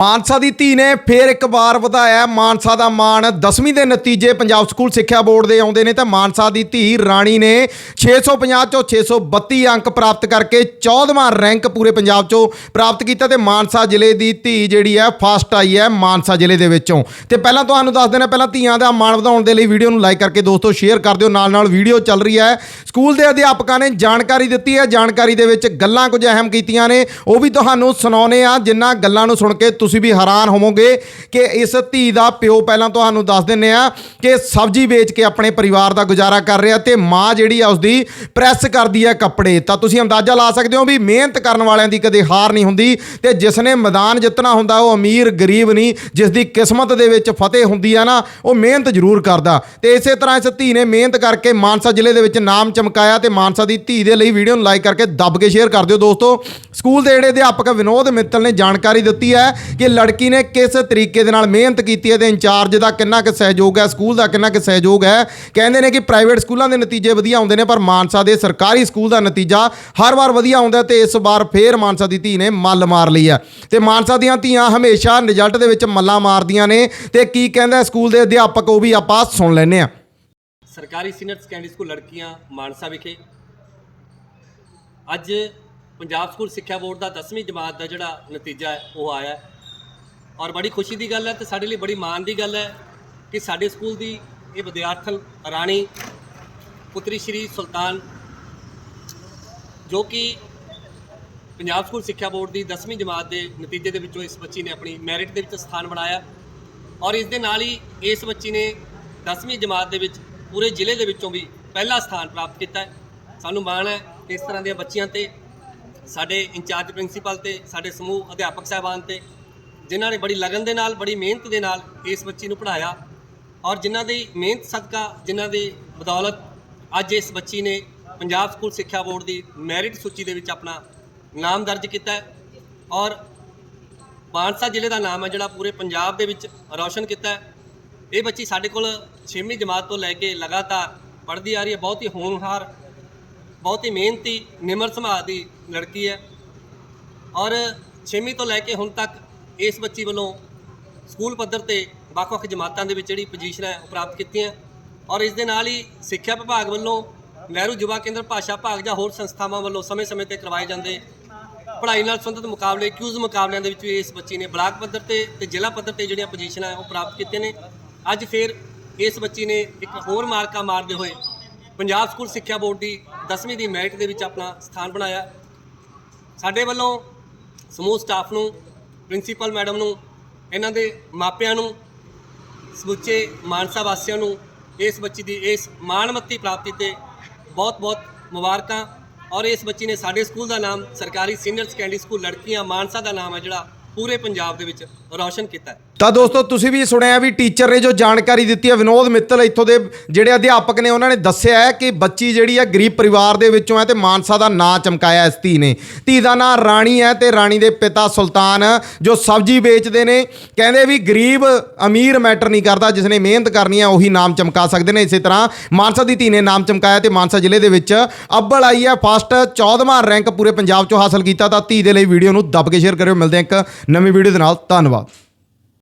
ਮਾਨਸਾ ਦੀ ਧੀ ਨੇ ਫੇਰ ਇੱਕ ਵਾਰ ਵਧਾਇਆ। ਮਾਨਸਾ ਦਾ ਮਾਣ 10ਵੀਂ ਦੇ ਨਤੀਜੇ ਪੰਜਾਬ ਸਕੂਲ ਸਿੱਖਿਆ ਬੋਰਡ ਦੇ ਆਉਂਦੇ ਨੇ ਤਾਂ ਮਾਨਸਾ ਦੀ ਧੀ ਰਾਣੀ ਨੇ 650 ਚੋਂ 632 ਅੰਕ ਪ੍ਰਾਪਤ ਕਰਕੇ 14ਵਾਂ ਰੈਂਕ ਪੂਰੇ ਪੰਜਾਬ ਚੋਂ ਪ੍ਰਾਪਤ ਕੀਤਾ ਤੇ ਮਾਨਸਾ ਜ਼ਿਲ੍ਹੇ ਦੀ ਧੀ ਜਿਹੜੀ ਹੈ ਫਸਟ ਆਈ ਹੈ ਮਾਨਸਾ ਜ਼ਿਲ੍ਹੇ ਦੇ ਵਿੱਚੋਂ। ਤੇ ਪਹਿਲਾਂ ਤੁਹਾਨੂੰ ਦੱਸ ਦੇਣਾ ਪਹਿਲਾਂ ਧੀਆਂ ਦਾ ਮਾਣ ਵਧਾਉਣ ਦੇ ਲਈ ਵੀਡੀਓ ਨੂੰ ਲਾਈਕ ਕਰਕੇ ਦੋਸਤੋ ਸ਼ੇਅਰ ਕਰ ਦਿਓ। ਨਾਲ ਨਾਲ ਵੀਡੀਓ ਚੱਲ ਰਹੀ ਹੈ। ਸਕੂਲ ਦੇ ਅਧਿਆਪਕਾਂ ਨੇ ਜਾਣਕਾਰੀ ਦਿੱਤੀ ਹੈ। ਜਾਣਕਾਰੀ ਦੇ ਵਿੱਚ ਗੱਲਾਂ ਕੁਝ ਅਹਿਮ ਕੀਤੀਆਂ ਨੇ। ਉਹ ਵੀ ਤੁਹਾਨੂੰ ਸੁਣਾਉਨੇ ਆ ਜਿੰਨਾ ਗੱਲਾਂ ਨੂੰ ਸੁਣ ਕੇ ਤੁਸੀਂ ਵੀ ਹੈਰਾਨ ਹੋਵੋਗੇ ਕਿ ਇਸ ਧੀ ਦਾ ਪਿਓ ਪਹਿਲਾਂ ਤੁਹਾਨੂੰ ਦੱਸ ਦਿੰਨੇ ਆ ਕਿ ਸਬਜ਼ੀ ਵੇਚ ਕੇ ਆਪਣੇ ਪਰਿਵਾਰ ਦਾ ਗੁਜ਼ਾਰਾ ਕਰ ਰਿਹਾ ਤੇ ਮਾਂ ਜਿਹੜੀ ਆ ਉਸਦੀ ਪ੍ਰੈਸ ਕਰਦੀ ਹੈ ਕੱਪੜੇ। ਤਾਂ ਤੁਸੀਂ ਅੰਦਾਜ਼ਾ ਲਾ ਸਕਦੇ ਹੋ ਵੀ ਮਿਹਨਤ ਕਰਨ ਵਾਲਿਆਂ ਦੀ ਕਦੇ ਹਾਰ ਨਹੀਂ ਹੁੰਦੀ ਤੇ ਜਿਸ ਨੇ ਮੈਦਾਨ ਜਿੱਤਣਾ ਹੁੰਦਾ, ਉਹ ਅਮੀਰ, ਗਰੀਬ ਨਹੀਂ, ਜਿਸ ਦੀ ਕਿਸਮਤ ਦੇ ਵਿੱਚ ਫਤਿਹ ਹੁੰਦੀ ਆ ਨਾ, ਉਹ ਮਿਹਨਤ ਜ਼ਰੂਰ ਕਰਦਾ। ਤੇ ਇਸੇ ਤਰ੍ਹਾਂ ਇਸ ਧੀ ਨੇ ਮਿਹਨਤ ਕਰਕੇ ਮਾਨਸਾ ਜ਼ਿਲ੍ਹੇ ਦੇ ਵਿੱਚ ਨਾਮ ਚਮਕਾਇਆ ਤੇ ਮਾਨਸਾ ਦੀ ਧੀ ਦੇ ਲਈ ਵੀਡੀਓ ਨੂੰ ਲਾਈਕ ਕਰਕੇ ਦੱਬ ਕੇ ਸ਼ੇਅਰ ਕਰ ਦਿਓ ਦੋਸਤੋ। ਸਕੂਲ ਦੇ ਜਿਹੜੇ ਅਧਿਆਪਕ ਵਿਨੋਦ ਮਿੱਤਲ ਨੇ ਜਾਣਕਾਰੀ ਦਿੱਤੀ ਹੈ ਕਿ ਲੜਕੀ ਨੇ ਕਿਸ ਤਰੀਕੇ ਦੇ ਨਾਲ ਮਿਹਨਤ ਕੀਤੀ ਹੈ ਤੇ ਇੰਚਾਰਜ ਦਾ ਕਿੰਨਾ ਕੁ ਸਹਿਯੋਗ ਹੈ, ਸਕੂਲ ਦਾ ਕਿੰਨਾ ਕੁ ਸਹਿਯੋਗ ਹੈ। ਕਹਿੰਦੇ ਨੇ ਕਿ ਪ੍ਰਾਈਵੇਟ ਸਕੂਲਾਂ ਦੇ ਨਤੀਜੇ ਵਧੀਆ ਆਉਂਦੇ ਨੇ, ਪਰ ਮਾਨਸਾ ਦੇ ਸਰਕਾਰੀ ਸਕੂਲ ਦਾ ਨਤੀਜਾ ਹਰ ਵਾਰ ਵਧੀਆ ਆਉਂਦਾ ਤੇ ਇਸ ਵਾਰ ਫੇਰ ਮਾਨਸਾ ਦੀ ਧੀ ਨੇ ਮੱਲ ਮਾਰ ਲਈ ਹੈ। ਤੇ ਮਾਨਸਾ ਦੀਆਂ ਧੀਆਂ ਹਮੇਸ਼ਾ ਰਿਜ਼ਲਟ ਦੇ ਵਿੱਚ ਮੱਲਾਂ ਮਾਰਦੀਆਂ ਨੇ ਤੇ ਕੀ ਕਹਿੰਦਾ ਸਕੂਲ ਦੇ ਅਧਿਆਪਕ, ਉਹ ਵੀ ਆਪਾਂ ਸੁਣ ਲੈਂਦੇ ਹਾਂ। ਸਰਕਾਰੀ ਸੀਨੀਅਰ ਸੈਕੰਡਰੀ ਸਕੂਲ ਲੜਕੀਆਂ, ਮਾਨਸਾ ਵਿਖੇ। ਅੱਜ ਪੰਜਾਬ ਸਕੂਲ ਸਿੱਖਿਆ ਬੋਰਡ ਦਾ 10ਵੀਂ ਜਮਾਤ ਦਾ ਜਿਹੜਾ ਨਤੀਜਾ ਹੈ, ਉਹ ਆਇਆ ਹੈ। ਔਰ ਬੜੀ ਖੁਸ਼ੀ ਦੀ ਗੱਲ ਹੈ ਤੇ ਸਾਡੇ ਲਈ ਬੜੀ ਮਾਣ ਦੀ ਗੱਲ ਹੈ ਕਿ ਸਾਡੇ ਸਕੂਲ ਦੀ ਇਹ ਵਿਦਿਆਰਥਣ ਰਾਣੀ ਪੁੱਤਰੀ ਸ਼੍ਰੀ ਸੁਲਤਾਨ ਜੋ ਕਿ ਪੰਜਾਬ ਸਕੂਲ ਸਿੱਖਿਆ ਬੋਰਡ ਦੀ 10ਵੀਂ ਜਮਾਤ ਦੇ ਨਤੀਜੇ ਦੇ ਵਿੱਚੋਂ ਇਸ ਬੱਚੀ ਨੇ ਆਪਣੀ ਮੈਰਿਟ ਦੇ ਵਿੱਚ ਸਥਾਨ ਬਣਾਇਆ ਔਰ ਇਸ ਦੇ ਨਾਲ ਹੀ ਇਸ ਬੱਚੀ ਨੇ 10ਵੀਂ ਜਮਾਤ ਦੇ ਵਿੱਚ ਪੂਰੇ ਜ਼ਿਲ੍ਹੇ ਦੇ ਵਿੱਚੋਂ ਵੀ ਪਹਿਲਾ ਸਥਾਨ ਪ੍ਰਾਪਤ ਕੀਤਾ ਸਾਨੂੰ ਮਾਣ ਹੈ ਇਸ ਤਰ੍ਹਾਂ ਦੀਆਂ ਬੱਚੀਆਂ ਤੇ ਸਾਡੇ ਇੰਚਾਰਜ ਪ੍ਰਿੰਸੀਪਲ ਤੇ ਸਾਡੇ ਸਮੂਹ ਅਧਿਆਪਕ ਸਾਹਿਬਾਨ ਤੇ ਜਿਨ੍ਹਾਂ ਨੇ ਬੜੀ ਲਗਨ ਦੇ ਨਾਲ, ਬੜੀ ਮਿਹਨਤ ਦੇ ਨਾਲ ਇਸ ਬੱਚੀ ਨੂੰ ਪੜ੍ਹਾਇਆ। ਔਰ ਜਿਨ੍ਹਾਂ ਦੀ ਮਿਹਨਤ ਸਦਕਾ, ਜਿਨ੍ਹਾਂ ਦੀ ਬਦੌਲਤ ਅੱਜ ਇਸ ਬੱਚੀ ਨੇ ਪੰਜਾਬ ਸਕੂਲ ਸਿੱਖਿਆ ਬੋਰਡ ਦੀ ਮੈਰਿਟ ਸੂਚੀ ਦੇ ਵਿੱਚ ਆਪਣਾ ਨਾਮ ਦਰਜ ਕੀਤਾ ਹੈ। ਔਰ ਮਾਨਸਾ ਜ਼ਿਲ੍ਹੇ ਦਾ ਨਾਮ ਹੈ ਜਿਹੜਾ ਪੂਰੇ ਪੰਜਾਬ ਦੇ ਵਿੱਚ ਰੌਸ਼ਨ ਕੀਤਾ ਹੈ। ਇਹ ਬੱਚੀ ਸਾਡੇ ਕੋਲ 6ਵੀਂ ਜਮਾਤ ਤੋਂ ਲੈ ਕੇ ਲਗਾਤਾਰ ਪੜ੍ਹਦੀ ਆ ਰਹੀ ਹੈ। ਬਹੁਤ ਹੀ ਹੋਣਹਾਰ, ਬਹੁਤ ਹੀ ਮਿਹਨਤੀ, ਨਿਮਰ ਸੁਭਾਅ ਦੀ ਲੜਕੀ ਹੈ। ਔਰ 6ਵੀਂ ਤੋਂ ਲੈ ਕੇ ਹੁਣ ਤੱਕ ਇਸ ਬੱਚੀ ਵੱਲੋਂ ਸਕੂਲ ਪੱਧਰ ਤੇ ਵੱਖ-ਵੱਖ ਜਮਾਤਾਂ ਦੇ ਵਿੱਚ ਜਿਹੜੀ ਪੋਜੀਸ਼ਨ ਹੈ ਉਹ ਪ੍ਰਾਪਤ ਕੀਤੀਆਂ ਔਰ ਇਸ ਦੇ ਨਾਲ ਹੀ ਸਿੱਖਿਆ ਵਿਭਾਗ ਵੱਲੋਂ ਨਹਿਰੂ ਯੁਵਾ ਕੇਂਦਰ, ਭਾਸ਼ਾ ਭਾਗ ਜਾਂ ਹੋਰ ਸੰਸਥਾਵਾਂ ਵੱਲੋਂ ਸਮੇਂ-ਸਮੇਂ ਤੇ ਕਰਵਾਏ ਜਾਂਦੇ ਪੜ੍ਹਾਈ ਨਾਲ ਸੰਬੰਧਿਤ ਮੁਕਾਬਲੇ ਕਿਊਜ਼ ਮੁਕਾਬਲਿਆਂ ਦੇ ਵਿੱਚ ਵੀ ਇਸ ਬੱਚੀ ਨੇ ਬਲਾਕ ਪੱਧਰ ਤੇ ਤੇ ਜ਼ਿਲ੍ਹਾ ਪੱਧਰ ਤੇ ਜਿਹੜੀਆਂ ਪੋਜੀਸ਼ਨਾਂ ਹੈ ਉਹ ਪ੍ਰਾਪਤ ਕੀਤੀਆਂ ਨੇ। ਅੱਜ ਫਿਰ ਇਸ ਬੱਚੀ ਨੇ ਇੱਕ ਹੋਰ ਮਾਰਕਾ ਮਾਰਦੇ ਹੋਏ ਪੰਜਾਬ ਸਕੂਲ ਸਿੱਖਿਆ ਬੋਰਡ ਦੀ 10ਵੀਂ ਦੀ ਮੈਰਿਟ ਦੇ ਵਿੱਚ ਆਪਣਾ ਸਥਾਨ ਬਣਾਇਆ। ਸਾਡੇ ਵੱਲੋਂ ਸਮੂਹ ਸਟਾਫ ਨੂੰ ਪ੍ਰਿੰਸੀਪਲ ਮੈਡਮ ਨੂੰ, ਇਹਨਾਂ ਦੇ ਮਾਪਿਆਂ ਨੂੰ, ਸਮੁੱਚੇ ਮਾਨਸਾ ਵਾਸੀਆਂ ਨੂੰ, ਇਸ ਬੱਚੀ ਦੀ, ਇਸ ਮਾਣਮੱਤੀ ਪ੍ਰਾਪਤੀ ਤੇ ਬਹੁਤ-ਬਹੁਤ ਮੁਬਾਰਕਾਂ। ਔਰ ਇਸ ਬੱਚੀ ਨੇ ਸਾਡੇ ਸਕੂਲ ਦਾ ਨਾਮ, ਸਰਕਾਰੀ ਸੀਨੀਅਰ ਸੈਕੰਡਰੀ ਸਕੂਲ ਲੜਕੀਆਂ, ਮਾਨਸਾ ਦਾ ਨਾਮ ਹੈ ਜਿਹੜਾ ਪੂਰੇ ਪੰਜਾਬ ਦੇ ਵਿੱਚ ਰੌਸ਼ਨ ਕੀਤਾ ਹੈ। ਤਾਂ ਦੋਸਤੋ, ਤੁਸੀਂ ਵੀ ਸੁਣਿਆ ਵੀ ਟੀਚਰ ਨੇ ਜੋ ਜਾਣਕਾਰੀ ਦਿੱਤੀ ਹੈ, ਵਿਨੋਦ ਮਿੱਤਲ ਇੱਥੋਂ ਦੇ ਜਿਹੜੇ ਅਧਿਆਪਕ ਨੇ, ਉਹਨਾਂ ਨੇ ਦੱਸਿਆ ਹੈ ਕਿ ਬੱਚੀ ਜਿਹੜੀ ਹੈ ਗਰੀਬ ਪਰਿਵਾਰ ਦੇ ਵਿੱਚੋਂ ਹੈ ਤੇ ਮਾਨਸਾ ਦਾ ਨਾਂ ਚਮਕਾਇਆ ਇਸ ਧੀ ਨੇ। ਧੀ ਦਾ ਨਾਂ ਰਾਣੀ ਹੈ ਤੇ ਰਾਣੀ ਦੇ ਪਿਤਾ ਸੁਲਤਾਨ, ਜੋ ਸਬਜ਼ੀ ਵੇਚਦੇ ਨੇ। ਕਹਿੰਦੇ ਵੀ ਗਰੀਬ ਅਮੀਰ ਮੈਟਰ ਨਹੀਂ ਕਰਦਾ ਜਿਸ ਨੇ ਮਿਹਨਤ ਕਰਨੀ ਹੈ, ਉਹੀ ਨਾਮ ਚਮਕਾ ਸਕਦੇ ਨੇ। ਇਸੇ ਤਰ੍ਹਾਂ ਮਾਨਸਾ ਦੀ ਧੀ ਨੇ ਨਾਮ ਚਮਕਾਇਆ ਤੇ ਮਾਨਸਾ ਜ਼ਿਲ੍ਹੇ ਦੇ ਵਿੱਚ ਅੱਬਲ ਆਈ ਹੈ, ਫਸਟ 14ਵਾਂ ਰੈਂਕ ਪੂਰੇ ਪੰਜਾਬ ਚੋਂ ਹਾਸਲ ਕੀਤਾ। ਤਾਂ ਧੀ ਦੇ ਲਈ ਵੀਡੀਓ ਨੂੰ ਦੱਬ ਕੇ ਸ਼ੇਅਰ ਕਰਿਓ। ਮਿਲਦੇ ਹਾਂ ਇੱਕ ਨਵੀਂ ਵੀਡੀਓ ਦੇ ਨਾਲ ਧੰਨਵਾਦ।